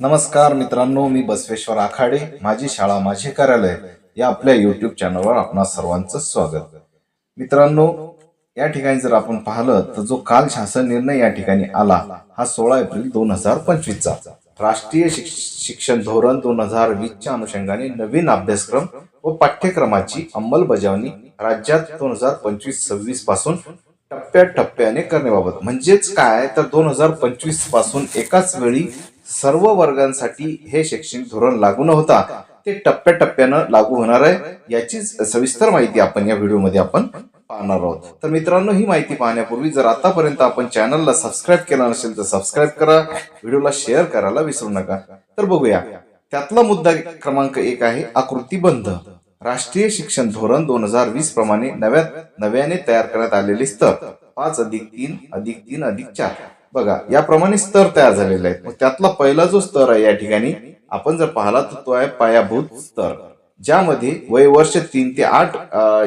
नमस्कार मित्रांनो मी बसवेश्वर आखाडे माझी शाळा माझे कार्यालय या आपल्या युट्यूब चॅनलवर आपणा सर्वांचं स्वागत. मित्रांनो या ठिकाणी जर आपण पाहिलं तर जो काल शासन निर्णय या ठिकाणी आला हा सोळा एप्रिल दोन हजार पंचवीसचा. राष्ट्रीय शिक्षण धोरण दोन हजार वीसच्या अनुषंगाने नवीन अभ्यासक्रम व पाठ्यक्रमाची अंमलबजावणी राज्यात दोन हजार पंचवीस सव्वीसपासून टप्प्याटप्प्याने करण्याबाबत. म्हणजेच काय? तर दोन हजार पंचवीसपासून एकाच वेळी सर्व वर्गांसाठी हे शैक्षणिक धोरण लागू न होता ते टप्प्याटप्प्यानं लागू होणार आहे. याची सविस्तर माहिती आपण या व्हिडिओमध्ये आपण पाहणार आहोत. तर मित्रांनो ही माहिती पाहण्यापूर्वी जर आतापर्यंत आपण चॅनलला सबस्क्राईब केला नसेल तर सबस्क्राईब करा. व्हिडिओला शेअर करायला विसरू नका. तर बघूया. त्यातला मुद्दा क्रमांक एक आहे आकृतीबंध राष्ट्रीय शिक्षण धोरण दोन हजार वीस प्रमाणे नव्या नव्याने तयार करण्यात आलेले स्तर. पाच अधिक तीन अधिक तीन अधिक चार. बघा याप्रमाणे स्तर तयार झालेले आहेत. मग त्यातला पहिला जो स्तर आहे या ठिकाणी आपण जर पाहिला तर तो आहे पायाभूत स्तर. ज्यामध्ये वय वर्ष तीन ते आठ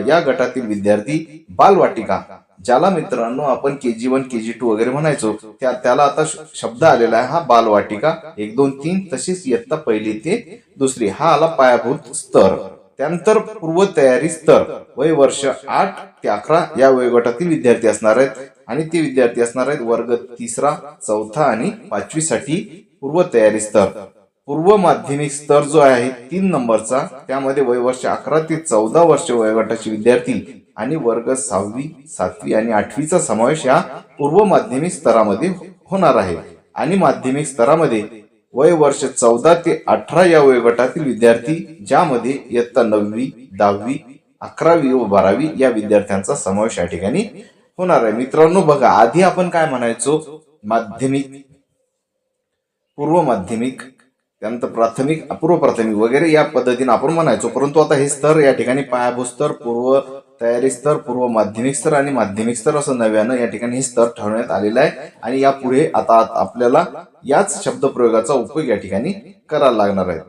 या गटातील विद्यार्थी बालवाटिका ज्याला मित्रांनो आपण के जी वन के जी टू वगैरे म्हणायचो त्या त्याला आता शब्द आलेला आहे हा बालवाटिका. एक दोन तीन तशीच इयत्ता पहिली ते दुसरी. हा आला पायाभूत स्तर. त्यानंतर पूर्व तयारी स्तर. वय वर्ष आठ ते अकरा या वयोगटातील विद्यार्थी असणार आहेत. आणि ते विद्यार्थी असणार आहेत वर्ग तिसरा चौथा आणि पाचवी साठी पूर्व तयारी स्तर. पूर्व माध्यमिक स्तर जो आहे तीन नंबरचा त्यामध्ये वय वर्ष अकरा ते चौदा वर्ष वयोगटाचे विद्यार्थी आणि वर्ग सहावी सातवी आणि आठवीचा समावेश या पूर्व माध्यमिक स्तरामध्ये हो-, होणार आहे. आणि माध्यमिक स्तरामध्ये वय वर्ष चौदा ते अठरा या वयोगटातील विद्यार्थी ज्यामध्ये इयत्ता नववी दहावी अकरावी व बारावी या विद्यार्थ्यांचा समावेश या ठिकाणी होणार आहे. मित्रांनो बघा आधी आपण काय म्हणायचो? माध्यमिक पूर्व माध्यमिक त्यानंतर प्राथमिक अपूर्व प्राथमिक वगैरे या पद्धतीने आपण म्हणायचो. परंतु आता हे स्तर या ठिकाणी पायाभूत स्तर पूर्व तयारी स्तर पूर्व माध्यमिक स्तर आणि माध्यमिक स्तर असं नव्यानं या ठिकाणी हे स्तर ठरवण्यात आलेलं आहे. आणि यापुढे आता आपल्याला याच शब्दप्रयोगाचा उपयोग या ठिकाणी करायला लागणार आहे.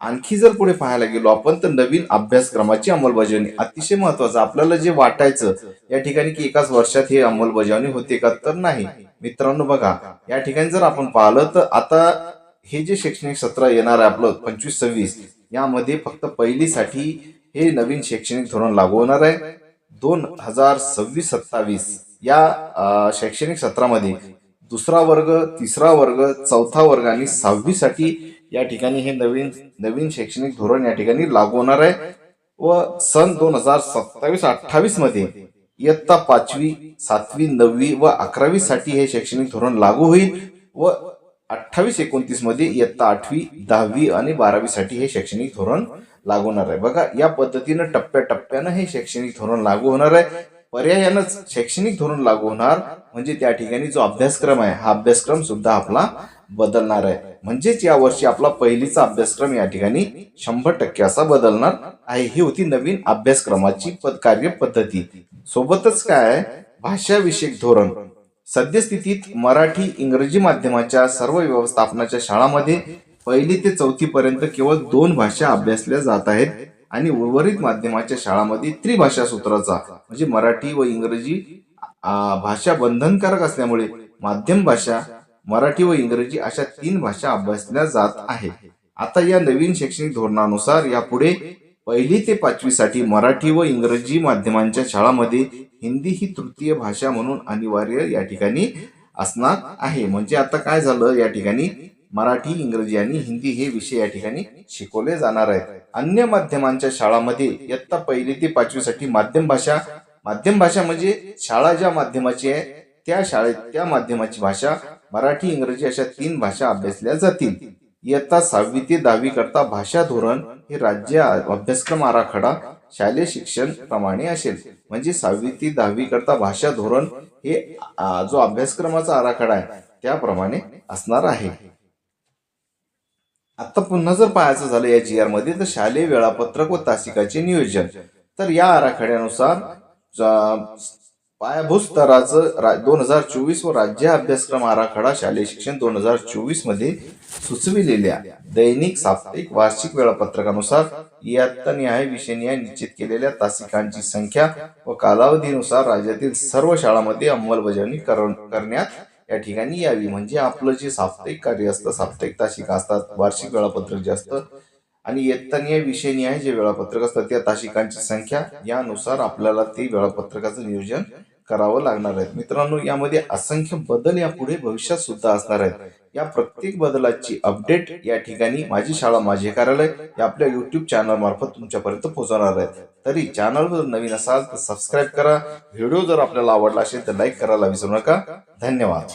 आणखी जर पुढे पाहायला गेलो आपण तर नवीन अभ्यासक्रमाची अंमलबजावणी अतिशय महत्वाचं आपल्याला जे वाटायचं या ठिकाणी की एकाच वर्षात हे अंमलबजावणी होते का तर नाही. मित्रांनो बघा या ठिकाणी जर आपण पाहिलं तर आता हे जे शैक्षणिक सत्र येणार आहे आपलं पंचवीस सव्वीस यामध्ये फक्त पहिलीसाठी हे नवीन शैक्षणिक धोरण लागू होणार आहे. दोन हजार सव्वीस सत्तावीस या शैक्षणिक सत्रामध्ये दुसरा वर्ग तिसरा वर्ग चौथा वर्ग आणि सहावीसाठी या ठिकाणी हे नवीन नवीन शैक्षणिक धोरण या ठिकाणी लागू होणार आहे. व सन दोन हजार सत्तावीस अठ्ठावीसमध्ये इयत्ता पाचवी सातवी नववी व अकरावी साठी हे शैक्षणिक धोरण लागू होईल. व अठ्ठावीस एकोणतीसमध्ये इयत्ता आठवी दहावी आणि बारावी साठी हे शैक्षणिक धोरण लागू होणार आहे. बघा या पद्धतीनं टप्प्याटप्प्यानं हे शैक्षणिक धोरण लागू होणार आहे. पर्यायानंच शैक्षणिक धोरण लागू होणार. म्हणजे त्या ठिकाणी जो अभ्यासक्रम आहे हा अभ्यासक्रम सुद्धा आपला बदलणार आहे. म्हणजेच या वर्षी आपला पहिलीचा अभ्यासक्रम या ठिकाणी शंभर टक्के असा बदलणार आहे. ही होती नवीन अभ्यासक्रमाची पद कार्य पद्धती सोबतच काय? भाषाविषयक धोरण. सद्यस्थितीत मराठी इंग्रजी माध्यमाच्या सर्व व्यवस्थापनाच्या शाळांमध्ये पहिली ते चौथी पर्यंत केवळ दोन भाषा अभ्यासल्या जात आहेत आणि उर्वरित माध्यमाच्या शाळांमध्ये त्रिभाषा सूत्राचा म्हणजे मराठी व इंग्रजी भाषा बंधनकारक असल्यामुळे माध्यम भाषा मराठी व इंग्रजी अशा तीन भाषा अभ्यासल्या जात आहेत. आता या नवीन शैक्षणिक धोरणानुसार यापुढे पहिली ते पाचवी साठी मराठी व इंग्रजी माध्यमांच्या शाळांमध्ये हिंदी ही तृतीय भाषा म्हणून अनिवार्य या ठिकाणी असणार आहे. म्हणजे आता काय झालं? या ठिकाणी मराठी इंग्रजी आणि हिंदी हे विषय या ठिकाणी शिकवले जाणार आहेत. अन्य माध्यमांच्या शाळांमध्ये इयत्ता पहिली ते पाचवी साठी माध्यम भाषा माध्यम भाषा म्हणजे शाळा ज्या माध्यमाची आहे त्या शाळेत त्या माध्यमाची भाषा मराठी इंग्रजी अशा तीन भाषा अभ्यासल्या जातील. इयत्ता सहावी ते दहावी करता भाषा धोरण हे राज्य अभ्यासक्रम आराखडा शालेय शिक्षण प्रमाणे असेल. म्हणजे सहावी ते दहावी करता भाषा धोरण हे जो अभ्यासक्रमाचा आराखडा आहे त्याप्रमाणे असणार आहे. आता पुन्हा जर पाहायचं झालं या जी आरमध्ये तर शालेय वेळापत्रक व तासिकाचे नियोजन. तर या आराखड्यानुसार पायाभूत स्तराचं दोन हजार चोवीस व राज्य अभ्यासक्रम आराखडा शालेय शिक्षण दोन हजार चोवीसमध्ये सुचविलेल्या दैनिक साप्ताहिक वार्षिक वेळापत्रकानुसार इयत्ता निहाय विषयनिहाय निश्चित केलेल्या तासिकांची संख्या व कालावधीनुसार राज्यातील सर्व शाळांमध्ये अंमलबजावणी करण्यात या ठिकाणी यावी. म्हणजे आपलं जे साप्ताहिक कार्य असतं साप्ताहिक तासिका असतात वार्षिक वेळापत्रक जे असतं आणि इयत्तानिय विषयनिहाय जे वेळापत्रक असतात त्या तासिकांची संख्या यानुसार आपल्याला ते वेळापत्रकाचं नियोजन करावं लागणार आहे मित्रांनो यामध्ये असंख्य बदल यापुढे भविष्यात सुद्धा असणार आहेत. या प्रत्येक बदलाची अपडेट या ठिकाणी माझी शाळा माझे कार्यालय या आपल्या युट्यूब चॅनल मार्फत तुमच्यापर्यंत पोहोचवणार आहेत. तरी चॅनलवर नवीन असाल तर सबस्क्राईब करा. व्हिडिओ जर आपल्याला आवडला असेल तर लाईक करायला विसरू नका. धन्यवाद.